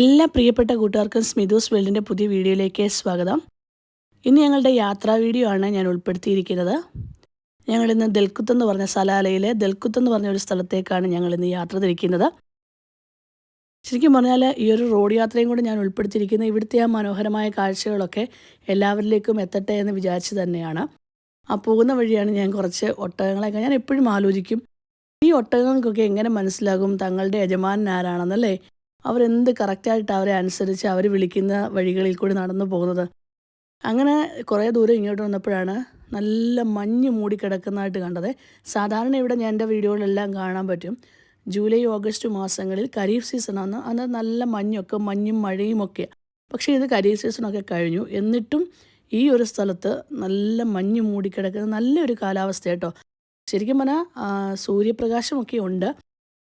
എല്ലാ പ്രിയപ്പെട്ട കൂട്ടുകാർക്കും സ്മിതൂസ് വേൾഡിന്റെ പുതിയ വീഡിയോയിലേക്ക് സ്വാഗതം. ഇന്ന് ഞങ്ങളുടെ യാത്രാ വീഡിയോ ആണ് ഞാൻ ഉൾപ്പെടുത്തിയിരിക്കുന്നത്. ഞങ്ങളിന്ന് ദൽക്കുത്ത് എന്ന് പറഞ്ഞ സലാലയിലെ ദൽക്കുത്ത് എന്ന് പറഞ്ഞ ഒരു സ്ഥലത്തേക്കാണ് ഞങ്ങളിന്ന് യാത്ര തിരിക്കുന്നത്. ശരിക്കും പറഞ്ഞാൽ ഈ ഒരു റോഡ് യാത്രയും കൂടി ഞാൻ ഉൾപ്പെടുത്തിയിരിക്കുന്നത് ഇവിടുത്തെ ആ മനോഹരമായ കാഴ്ചകളൊക്കെ എല്ലാവരിലേക്കും എത്തട്ടെ എന്ന് വിചാരിച്ച് തന്നെയാണ്. ആ പോകുന്ന വഴിയാണ് ഞാൻ കുറച്ച് ഒട്ടകങ്ങളെയൊക്കെ ഞാൻ എപ്പോഴും ആലോചിക്കും. ഈ ഒട്ടകങ്ങൾക്കൊക്കെ എങ്ങനെ മനസ്സിലാകും? തങ്ങളുടെ യജമാനൻ ആരാണെന്നല്ലേ? അവരെന്ത് കറക്റ്റായിട്ട് അവരെ അനുസരിച്ച് അവർ വിളിക്കുന്ന വഴികളിൽ കൂടി നടന്നു പോകുന്നത്. അങ്ങനെ കുറേ ദൂരം ഇങ്ങോട്ട് വന്നപ്പോഴാണ് നല്ല മഞ്ഞ് മൂടിക്കിടക്കുന്നതായിട്ട് കണ്ടത്. സാധാരണ ഇവിടെ ഞാൻ എന്റെ വീഡിയോകളെല്ലാം കാണാൻ പറ്റും. ജൂലൈ ഓഗസ്റ്റ് മാസങ്ങളിൽ ഖരീഫ് സീസണാണ് അന്ന് നല്ല മഞ്ഞൊക്കെ മഞ്ഞും മഴയും ഒക്കെ. പക്ഷേ ഇത് ഖരീഫ് സീസണൊക്കെ കഴിഞ്ഞു. എന്നിട്ടും ഈ ഒരു സ്ഥലത്ത് നല്ല മഞ്ഞ് മൂടിക്കിടക്കുന്ന നല്ലൊരു കാലാവസ്ഥ കേട്ടോ ശരിക്കും പറഞ്ഞാൽ സൂര്യപ്രകാശമൊക്കെ ഉണ്ട്.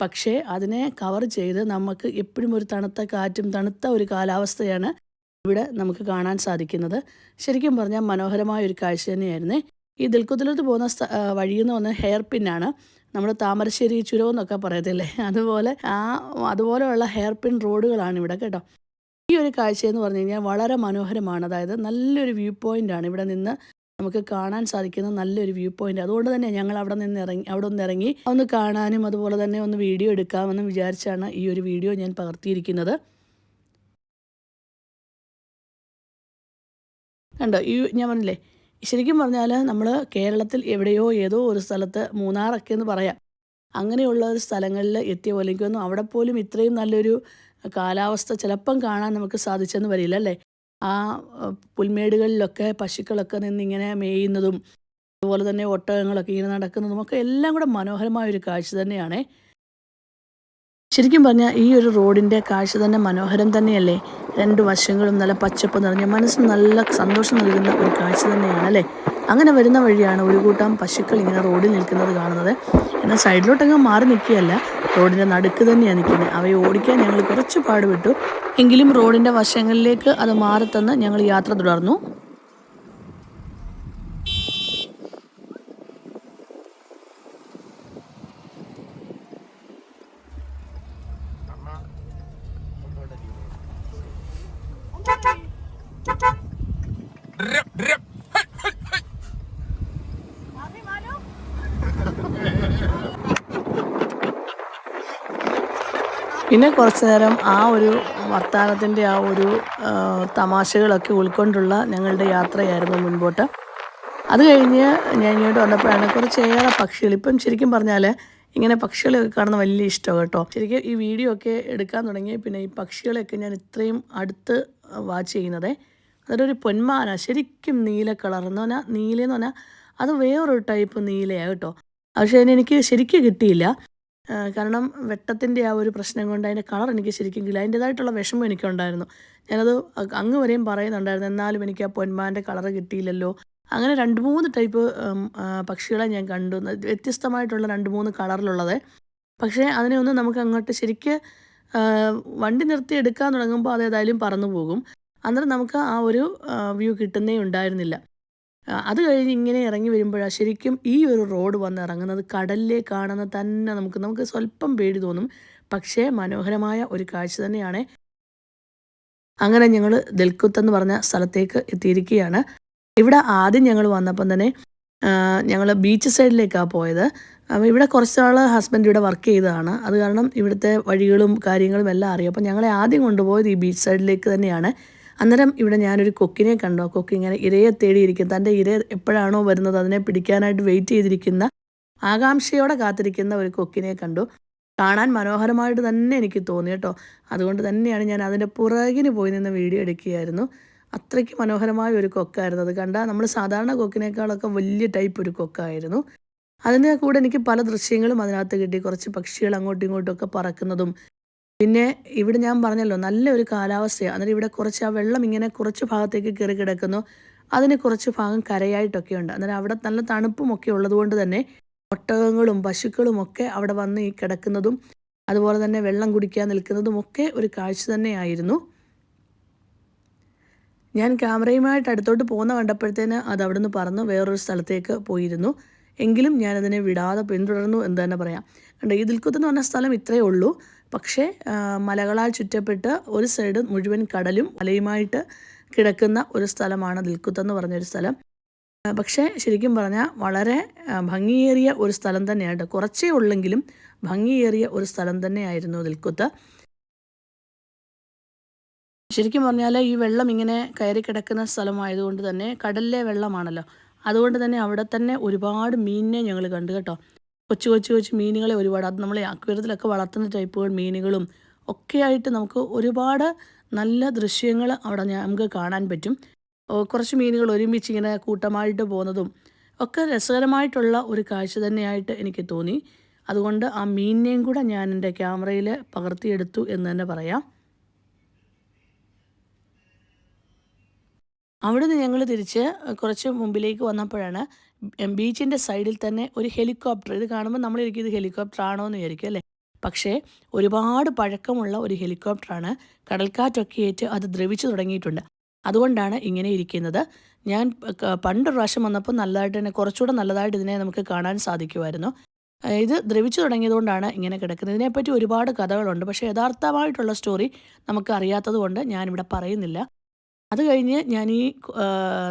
പക്ഷേ അതിനെ കവർ ചെയ്ത് നമുക്ക് എപ്പോഴും ഒരു തണുത്ത കാറ്റും തണുത്ത ഒരു കാലാവസ്ഥയാണ് ഇവിടെ നമുക്ക് കാണാൻ സാധിക്കുന്നത്. ശരിക്കും പറഞ്ഞാൽ മനോഹരമായ ഒരു കാഴ്ച തന്നെയായിരുന്നേ. ഈ ദിൽക്കുത്തിലോട്ട് പോകുന്ന വഴിയെന്ന് പറഞ്ഞ ഹെയർ പിന്നാണ് നമ്മൾ താമരശ്ശേരി ചുരം എന്നൊക്കെ പറയത്തില്ലേ? അതുപോലെ ആ അതുപോലെയുള്ള ഹെയർ പിൻ റോഡുകളാണ് ഇവിടെ കേട്ടോ. ഈ ഒരു കാഴ്ചയെന്ന് പറഞ്ഞു കഴിഞ്ഞാൽ വളരെ മനോഹരമാണ്. അതായത് നല്ലൊരു വ്യൂ പോയിന്റാണ് ഇവിടെ നിന്ന് നമുക്ക് കാണാൻ സാധിക്കുന്ന നല്ലൊരു വ്യൂ പോയിന്റ് അതുകൊണ്ട് തന്നെ ഞങ്ങൾ അവിടെ നിന്ന് ഇറങ്ങി അവിടെ ഒന്ന് ഇറങ്ങി ഒന്ന് കാണാനും അതുപോലെ തന്നെ ഒന്ന് വീഡിയോ എടുക്കാമെന്ന് വിചാരിച്ചാണ് ഈ ഒരു വീഡിയോ ഞാൻ പകർത്തിയിരിക്കുന്നത്. കണ്ടോ ഈ ഞാൻ പറഞ്ഞില്ലേ ശരിക്കും പറഞ്ഞാൽ നമ്മൾ കേരളത്തിൽ എവിടെയോ ഏതോ ഒരു സ്ഥലത്ത് മൂന്നാറൊക്കെ എന്ന് പറയാം. അങ്ങനെയുള്ള ഒരു സ്ഥലങ്ങളിൽ എത്തിയ പോലെയൊന്നും അവിടെ പോലും ഇത്രയും നല്ലൊരു കാലാവസ്ഥ ചിലപ്പം കാണാൻ നമുക്ക് സാധിച്ചെന്ന് വരില്ല അല്ലേ? ആ പുൽമേടുകളിലൊക്കെ പശുക്കളൊക്കെ നിന്നിങ്ങനെ മേയുന്നതും അതുപോലെ തന്നെ ഒട്ടകങ്ങളൊക്കെ ഇങ്ങനെ നടക്കുന്നതും ഒക്കെ എല്ലാം കൂടെ മനോഹരമായ ഒരു കാഴ്ച തന്നെയാണ്. ശരിക്കും പറഞ്ഞാൽ ഈ ഒരു റോഡിന്റെ കാഴ്ച തന്നെ മനോഹരം തന്നെയല്ലേ? രണ്ട് വശങ്ങളും നല്ല പച്ചപ്പ് നിറഞ്ഞ മനസ്സിന് നല്ല സന്തോഷം നൽകുന്ന ഒരു കാഴ്ച തന്നെയാണ് അല്ലേ അങ്ങനെ വരുന്ന വഴിയാണ് ഒരു കൂട്ടം പശുക്കൾ ഇങ്ങനെ റോഡിൽ നിൽക്കുന്നത് കാണുന്നത്. എന്നാൽ സൈഡിലോട്ടങ്ങ് മാറി നിൽക്കുകയല്ല റോഡിന്റെ നടുക്ക് തന്നെയാണ് നിൽക്കുന്നത്. അവയെ ഓടിക്കാൻ ഞങ്ങൾ കുറച്ച് പാടുപെട്ടു. എങ്കിലും റോഡിന്റെ വശങ്ങളിലേക്ക് അത് മാറിത്തന്ന് ഞങ്ങൾ യാത്ര തുടർന്നു. പിന്നെ കുറച്ച് നേരം ആ ഒരു വർത്തമാനത്തിന്റെ ആ ഒരു തമാശകളൊക്കെ ഉൾക്കൊണ്ടുള്ള ഞങ്ങളുടെ യാത്രയായിരുന്നു മുൻപോട്ട്. അത് കഴിഞ്ഞ് ഞാൻ ഇങ്ങോട്ട് വന്നപ്പോഴാണ് കുറച്ചേറെ പക്ഷികൾ. ഇപ്പം ശരിക്കും പറഞ്ഞാൽ ഇങ്ങനെ പക്ഷികളെയൊക്കെ കാണുന്ന വലിയ ഇഷ്ടമാണ് കേട്ടോ. ശരിക്കും ഈ വീഡിയോ ഒക്കെ എടുക്കാൻ തുടങ്ങി പിന്നെ ഈ പക്ഷികളെയൊക്കെ ഞാൻ ഇത്രയും അടുത്ത് വാച്ച് ചെയ്യുന്നത് അതൊരു പൊന്മാന ശരിക്കും നീല കളർ എന്ന് പറഞ്ഞാൽ നീലയെന്ന് പറഞ്ഞാൽ അത് വേറൊരു ടൈപ്പ് നീലയാണ് കേട്ടോ. പക്ഷേ അതിനെനിക്ക് ശരിക്കും കിട്ടിയില്ല. കാരണം വെട്ടത്തിന്റെ ആ ഒരു പ്രശ്നം കൊണ്ട് അതിന്റെ കളർ എനിക്ക് ശരിക്കും കിട്ടില്ല അതിന്റേതായിട്ടുള്ള വിഷമം എനിക്കുണ്ടായിരുന്നു. ഞാനത് അങ്ങ് വരെയും പറയുന്നുണ്ടായിരുന്നു എന്നാലും എനിക്ക് ആ പൊന്മാന്റെ കളർ കിട്ടിയില്ലല്ലോ. അങ്ങനെ രണ്ട് മൂന്ന് ടൈപ്പ് പക്ഷികളെ ഞാൻ കണ്ടു. വ്യത്യസ്തമായിട്ടുള്ള രണ്ട് മൂന്ന് കളറിലുള്ളത്. പക്ഷേ അതിനെ ഒന്ന് നമുക്ക് അങ്ങോട്ട് ശരിക്ക് വണ്ടി നിർത്തി എടുക്കാൻ തുടങ്ങുമ്പോൾ അത് ഏതായാലും പറന്നു പോകും. അന്നേരം നമുക്ക് ആ ഒരു വ്യൂ കിട്ടുന്നേ ഉണ്ടായിരുന്നില്ല. അത് കഴിഞ്ഞ് ഇങ്ങനെ ഇറങ്ങി വരുമ്പോഴാണ് ശരിക്കും ഈ ഒരു റോഡ് വന്ന് ഇറങ്ങുന്നത് കടലിലേക്കാണെന്ന് തന്നെ നമുക്ക് നമുക്ക് സ്വല്പം പേടി തോന്നും. പക്ഷേ മനോഹരമായ ഒരു കാഴ്ച തന്നെയാണ്. അങ്ങനെ ഞങ്ങൾ ദൽക്കുത്ത് എന്ന് പറഞ്ഞ സ്ഥലത്തേക്ക് എത്തിയിരിക്കുകയാണ്. ഇവിടെ ആദ്യം ഞങ്ങൾ വന്നപ്പം തന്നെ ഞങ്ങൾ ബീച്ച് സൈഡിലേക്കാണ് പോയത്. അപ്പോൾ ഇവിടെ കുറച്ച് നാൾ ഹസ്ബൻഡ് ഇവിടെ വർക്ക് ചെയ്തതാണ്. അത് കാരണം ഇവിടുത്തെ വഴികളും കാര്യങ്ങളും എല്ലാം അറിയാം. അപ്പോൾ ഞങ്ങളെ ആദ്യം കൊണ്ടുപോയത് ഈ ബീച്ച് സൈഡിലേക്ക് തന്നെയാണ്. അന്നേരം ഇവിടെ ഞാനൊരു കൊക്കിനെ കണ്ടു. ആ കൊക്ക് ഇങ്ങനെ ഇരയെ തേടിയിരിക്കും തന്റെ ഇര എപ്പോഴാണോ വരുന്നത് അതിനെ പിടിക്കാനായിട്ട് വെയിറ്റ് ചെയ്തിരിക്കുന്ന ആകാംക്ഷയോടെ കാത്തിരിക്കുന്ന ഒരു കൊക്കിനെ കണ്ടു. കാണാൻ മനോഹരമായിട്ട് തന്നെ എനിക്ക് തോന്നി കേട്ടോ. അതുകൊണ്ട് തന്നെയാണ് ഞാൻ അതിന്റെ പുറകിന് പോയി നിന്ന് വീഡിയോ എടുക്കുകയായിരുന്നു. അത്രയ്ക്ക് മനോഹരമായ ഒരു കൊക്കായിരുന്നു. അത് കണ്ട നമ്മൾ സാധാരണ കൊക്കിനേക്കാളൊക്കെ വലിയ ടൈപ്പ് ഒരു കൊക്കായിരുന്നു. അതിന്റെ കൂടെ എനിക്ക് പല ദൃശ്യങ്ങളും അതിനകത്ത് കിട്ടി. കുറച്ച് പക്ഷികൾ അങ്ങോട്ടും ഇങ്ങോട്ടും ഒക്കെ പറക്കുന്നതും പിന്നെ ഇവിടെ ഞാൻ പറഞ്ഞല്ലോ നല്ലൊരു കാലാവസ്ഥയാണ് അന്നേരം ഇവിടെ കുറച്ച് ആ വെള്ളം ഇങ്ങനെ കുറച്ച് ഭാഗത്തേക്ക് കയറി കിടക്കുന്നു. അതിന് കുറച്ച് ഭാഗം കരയായിട്ടൊക്കെ ഉണ്ട്. അന്നേരം അവിടെ നല്ല തണുപ്പും ഒക്കെ ഉള്ളതുകൊണ്ട് തന്നെ ഒട്ടകങ്ങളും പശുക്കളും ഒക്കെ അവിടെ വന്ന് ഈ കിടക്കുന്നതും അതുപോലെ തന്നെ വെള്ളം കുടിക്കാൻ നിൽക്കുന്നതും ഒക്കെ ഒരു കാഴ്ച തന്നെയായിരുന്നു. ഞാൻ ക്യാമറയുമായിട്ട് അടുത്തോട്ട് പോകുന്ന കണ്ടപ്പോഴത്തേന് അത് അവിടെ നിന്ന് പറന്ന് വേറൊരു സ്ഥലത്തേക്ക് പോയിരുന്നു. എങ്കിലും ഞാനതിനെ വിടാതെ പിന്തുടർന്നു എന്ന് തന്നെ പറയാം. കണ്ടോ ഈ എന്ന് പറഞ്ഞ സ്ഥലം ഇത്രയേ ഉള്ളൂ. പക്ഷേ മലകളാൽ ചുറ്റപ്പെട്ട് ഒരു സൈഡ് മുഴുവൻ കടലും മലയുമായിട്ട് കിടക്കുന്ന ഒരു സ്ഥലമാണ് ദിൽക്കുത്ത് എന്ന് പറഞ്ഞൊരു സ്ഥലം. പക്ഷേ ശരിക്കും പറഞ്ഞാൽ വളരെ ഭംഗിയേറിയ ഒരു സ്ഥലം തന്നെയാണ് കുറച്ചേ ഉള്ളെങ്കിലും ഭംഗിയേറിയ ഒരു സ്ഥലം തന്നെയായിരുന്നു ദിൽക്കുത്ത് ശരിക്കും പറഞ്ഞാൽ ഈ വെള്ളം ഇങ്ങനെ കയറി കിടക്കുന്ന സ്ഥലമായതുകൊണ്ട് തന്നെ കടലിലെ വെള്ളമാണല്ലോ. അതുകൊണ്ട് തന്നെ അവിടെ തന്നെ ഒരുപാട് മീനിനെ ഞങ്ങൾ കണ്ടു കേട്ടോ. കൊച്ചു കൊച്ചു കൊച്ചു മീനുകളെ ഒരുപാട്. അത് നമ്മളെ അക്വേറിയത്തിലൊക്കെ വളർത്തുന്ന ടൈപ്പുകൾ മീനുകളും ഒക്കെയായിട്ട് നമുക്ക് ഒരുപാട് നല്ല ദൃശ്യങ്ങൾ അവിടെ നമുക്ക് കാണാൻ പറ്റും. കുറച്ച് മീനുകൾ ഒരുമിച്ച് ഇങ്ങനെ കൂട്ടമായിട്ട് പോകുന്നതും ഒക്കെ രസകരമായിട്ടുള്ള ഒരു കാഴ്ച തന്നെയായിട്ട് എനിക്ക് തോന്നി. അതുകൊണ്ട് ആ മീനിനെയും കൂടെ ഞാൻ എന്റെ ക്യാമറയിൽ പകർത്തിയെടുത്തു എന്ന് തന്നെ പറയാം. അവിടുന്ന് ഞങ്ങൾ തിരിച്ച് കുറച്ച് മുമ്പിലേക്ക് വന്നപ്പോഴാണ് ബീച്ചിന്റെ സൈഡിൽ തന്നെ ഒരു ഹെലികോപ്റ്റർ. ഇത് കാണുമ്പോൾ നമ്മൾ എനിക്ക് ഇത് ഹെലികോപ്റ്റർ ആണോ എന്ന് വിചാരിക്കും അല്ലേ? പക്ഷേ ഒരുപാട് പഴക്കമുള്ള ഒരു ഹെലികോപ്റ്ററാണ് കടൽക്കാറ്റൊക്കെ ഏറ്റ് അത് ദ്രവിച്ചു തുടങ്ങിയിട്ടുണ്ട്. അതുകൊണ്ടാണ് ഇങ്ങനെ ഇരിക്കുന്നത്. ഞാൻ പണ്ട് പ്രാവശ്യം വന്നപ്പോൾ നല്ലതായിട്ട് തന്നെ കുറച്ചുകൂടെ നല്ലതായിട്ട് ഇതിനെ നമുക്ക് കാണാൻ സാധിക്കുമായിരുന്നു ഇത് ദ്രവിച്ചു തുടങ്ങിയതുകൊണ്ടാണ് ഇങ്ങനെ കിടക്കുന്നത്. ഇതിനെപ്പറ്റി ഒരുപാട് കഥകളുണ്ട്. പക്ഷേ യഥാർത്ഥമായിട്ടുള്ള സ്റ്റോറി നമുക്ക് അറിയാത്തത് കൊണ്ട് ഞാനിവിടെ പറയുന്നില്ല. അത് കഴിഞ്ഞ് ഞാൻ ഈ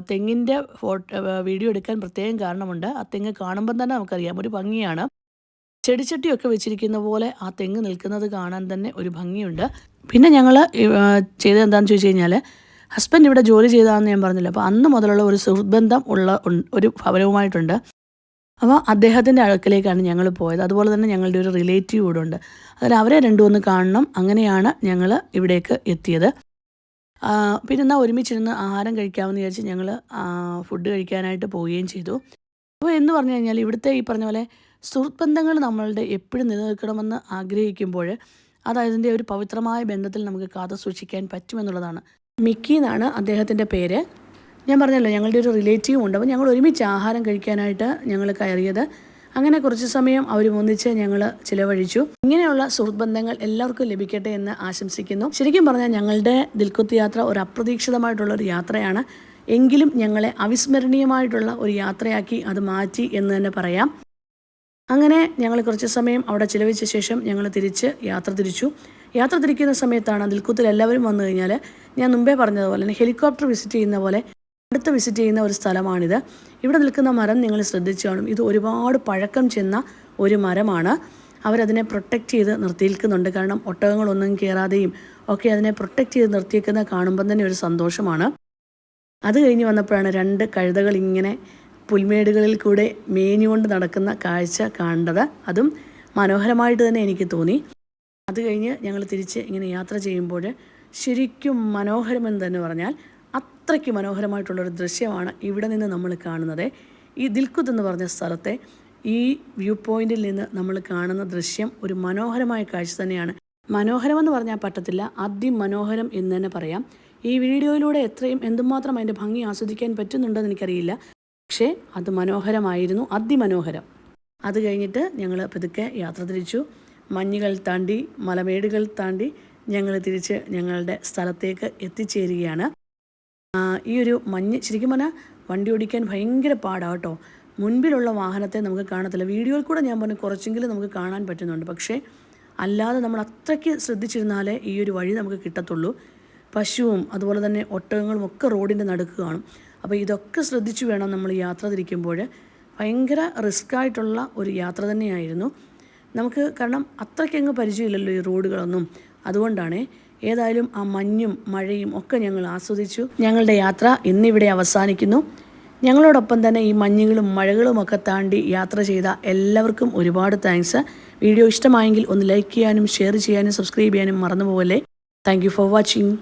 തെങ്ങിന്റെ ഫോട്ടോ വീഡിയോ എടുക്കാൻ പ്രത്യേകം കാരണമുണ്ട്. ആ തെങ്ങ് കാണുമ്പം തന്നെ നമുക്കറിയാം. ഒരു ഭംഗിയാണ്. ചെടിച്ചട്ടിയൊക്കെ വെച്ചിരിക്കുന്ന പോലെ ആ തെങ്ങ് നിൽക്കുന്നത് കാണാൻ തന്നെ ഒരു ഭംഗിയുണ്ട്. പിന്നെ ഞങ്ങൾ ചെയ്തത് എന്താണെന്ന് ചോദിച്ചു കഴിഞ്ഞാൽ ഹസ്ബൻഡ് ഇവിടെ ജോലി ചെയ്താന്ന് ഞാൻ പറഞ്ഞില്ല. അപ്പോൾ അന്ന് മുതലുള്ള ഒരു സുഹൃത്ബന്ധം ഉള്ള ഒരു ഭവനവുമായിട്ടുണ്ട്. അപ്പോൾ അദ്ദേഹത്തിന്റെ അടുക്കലേക്കാണ് ഞങ്ങൾ പോയത്. അതുപോലെ തന്നെ ഞങ്ങളുടെ ഒരു റിലേറ്റീവ് കൂടെ ഉണ്ട്. അതിൽ അവരെ രണ്ടുമൊന്ന് കാണണം. അങ്ങനെയാണ് ഞങ്ങൾ ഇവിടേക്ക് എത്തിയത്. പിന്നെ എന്നാൽ ഒരുമിച്ചിരുന്ന് ആഹാരം കഴിക്കാമെന്ന് വിചാരിച്ച് ഞങ്ങൾ ഫുഡ് കഴിക്കാനായിട്ട് പോവുകയും ചെയ്തു. അപ്പോൾ എന്ന് പറഞ്ഞു കഴിഞ്ഞാൽ ഇവിടുത്തെ ഈ പറഞ്ഞ പോലെ സുഹൃത്ത് ബന്ധങ്ങൾ നമ്മളുടെ എപ്പോഴും നിലനിൽക്കണമെന്ന് ആഗ്രഹിക്കുമ്പോൾ അത് അതിന്റെ ഒരു പവിത്രമായ ബന്ധത്തിൽ നമുക്ക് കാത്തു സൂക്ഷിക്കാൻ പറ്റുമെന്നുള്ളതാണ് മിക്കി എന്നാണ് അദ്ദേഹത്തിന്റെ പേര്. ഞാൻ പറഞ്ഞല്ലോ ഞങ്ങളുടെ ഒരു റിലേറ്റീവ് ഉണ്ട്. അപ്പോൾ ഞങ്ങൾ ഒരുമിച്ച് ആഹാരം കഴിക്കാനായിട്ട് ഞങ്ങൾ കയറിയത് അങ്ങനെ കുറച്ച് സമയം അവർ ഒന്നിച്ച് ഞങ്ങൾ ചിലവഴിച്ചു. ഇങ്ങനെയുള്ള സുഹൃത്ത് ബന്ധങ്ങൾ എല്ലാവർക്കും ലഭിക്കട്ടെ എന്ന് ആശംസിക്കുന്നു. ശരിക്കും പറഞ്ഞാൽ ഞങ്ങളുടെ ദിൽക്കുത്ത് യാത്ര ഒരു അപ്രതീക്ഷിതമായിട്ടുള്ള ഒരു യാത്രയാണ്. എങ്കിലും ഞങ്ങളെ അവിസ്മരണീയമായിട്ടുള്ള ഒരു യാത്രയാക്കി അത് മാറ്റി എന്ന് തന്നെ പറയാം. അങ്ങനെ ഞങ്ങൾ കുറച്ച് സമയം അവിടെ ചിലവഴിച്ച ശേഷം ഞങ്ങൾ തിരിച്ച് യാത്ര തിരിച്ചു. യാത്ര തിരിക്കുന്ന സമയത്താണ് ദിൽക്കുത്തിൽ എല്ലാവരും വന്നു കഴിഞ്ഞാൽ ഞാൻ മുമ്പേ പറഞ്ഞതുപോലെ തന്നെ ഹെലികോപ്റ്റർ വിസിറ്റ് ചെയ്യുന്ന പോലെ അടുത്ത് വിസിറ്റ് ചെയ്യുന്ന ഒരു സ്ഥലമാണിത്. ഇവിടെ നിൽക്കുന്ന മരം നിങ്ങൾ ശ്രദ്ധിച്ചു കാണും. ഇത് ഒരുപാട് പഴക്കം ചെന്ന ഒരു മരമാണ്. അവരതിനെ പ്രൊട്ടക്റ്റ് ചെയ്ത് നിർത്തിയിരിക്കുന്നുണ്ട്. കാരണം ഒട്ടകങ്ങളൊന്നും കയറാതെയും ഒക്കെ അതിനെ പ്രൊട്ടക്റ്റ് ചെയ്ത് നിർത്തിയേക്കുന്ന കാണുമ്പം തന്നെ ഒരു സന്തോഷമാണ്. അത് കഴിഞ്ഞ് വന്നപ്പോഴാണ് രണ്ട് കഴുതകൾ ഇങ്ങനെ പുൽമേടുകളിൽ കൂടെ മേഞ്ഞുകൊണ്ട് നടക്കുന്ന കാഴ്ച കണ്ടത്. അതും മനോഹരമായിട്ട് തന്നെ എനിക്ക് തോന്നി. അത് കഴിഞ്ഞ് ഞങ്ങൾ തിരിച്ച് ഇങ്ങനെ യാത്ര ചെയ്യുമ്പോൾ ശരിക്കും മനോഹരമെന്ന് തന്നെ പറഞ്ഞാൽ അത്രയ്ക്ക് മനോഹരമായിട്ടുള്ളൊരു ദൃശ്യമാണ് ഇവിടെ നിന്ന് നമ്മൾ കാണുന്നത്. ഈ ദിൽക്കുത്ത് എന്ന് പറഞ്ഞ സ്ഥലത്തെ ഈ വ്യൂ പോയിന്റിൽ നിന്ന് നമ്മൾ കാണുന്ന ദൃശ്യം ഒരു മനോഹരമായ കാഴ്ച തന്നെയാണ്. മനോഹരമെന്ന് പറഞ്ഞാൽ പറ്റത്തില്ല അതിമനോഹരം എന്ന് തന്നെ പറയാം. ഈ വീഡിയോയിലൂടെ എത്രയും എന്തുമാത്രം അതിന്റെ ഭംഗി ആസ്വദിക്കാൻ പറ്റുന്നുണ്ടെന്ന് എനിക്കറിയില്ല. പക്ഷേ അത് മനോഹരമായിരുന്നു അതിമനോഹരം. അത് കഴിഞ്ഞിട്ട് ഞങ്ങൾ പതുക്കെ യാത്ര തിരിച്ചു. മഞ്ഞുകൾ താണ്ടി മലമേടുകൾ താണ്ടി ഞങ്ങൾ തിരിച്ച് ഞങ്ങളുടെ സ്ഥലത്തേക്ക് എത്തിച്ചേരുകയാണ്. ഈ ഒരു മഞ്ഞ് ശരിക്കും പറഞ്ഞാൽ വണ്ടി ഓടിക്കാൻ ഭയങ്കര പാടാണ് കേട്ടോ. മുൻപിലുള്ള വാഹനത്തെ നമുക്ക് കാണത്തില്ല. വീഡിയോയിൽ കൂടെ ഞാൻ പറഞ്ഞു കുറച്ചെങ്കിലും നമുക്ക് കാണാൻ പറ്റുന്നുണ്ട്. പക്ഷേ അല്ലാതെ നമ്മൾ അത്രയ്ക്ക് ശ്രദ്ധിച്ചിരുന്നാലേ ഈ ഒരു വഴി നമുക്ക് കിട്ടത്തുള്ളൂ. പശുവും അതുപോലെ തന്നെ ഒട്ടകങ്ങളും ഒക്കെ റോഡിന്റെ നടുക്ക് കാണും. അപ്പോൾ ഇതൊക്കെ ശ്രദ്ധിച്ചു വേണം നമ്മൾ യാത്ര തിരിക്കുമ്പോൾ. ഭയങ്കര റിസ്ക് ആയിട്ടുള്ള ഒരു യാത്ര തന്നെയായിരുന്നു. നമുക്ക് കാരണം അത്രയ്ക്കങ്ങ് പരിചയമില്ലല്ലോ ഈ റോഡുകളൊന്നും. അതുകൊണ്ടാണ് ഏതായാലും ആ മഞ്ഞും മഴയും ഒക്കെ ഞങ്ങൾ ആസ്വദിച്ചു. ഞങ്ങളുടെ യാത്ര ഇന്നിവിടെ അവസാനിക്കുന്നു. ഞങ്ങളോടൊപ്പം തന്നെ ഈ മഞ്ഞുകളും മഴകളും ഒക്കെ താണ്ടി യാത്ര ചെയ്ത എല്ലാവർക്കും ഒരുപാട് താങ്ക്സ് വീഡിയോ ഇഷ്ടമായെങ്കിൽ ഒന്ന് ലൈക്ക് ചെയ്യാനും ഷെയർ ചെയ്യാനും സബ്സ്ക്രൈബ് ചെയ്യാനും മറന്നുപോകല്ലേ. Thank for watching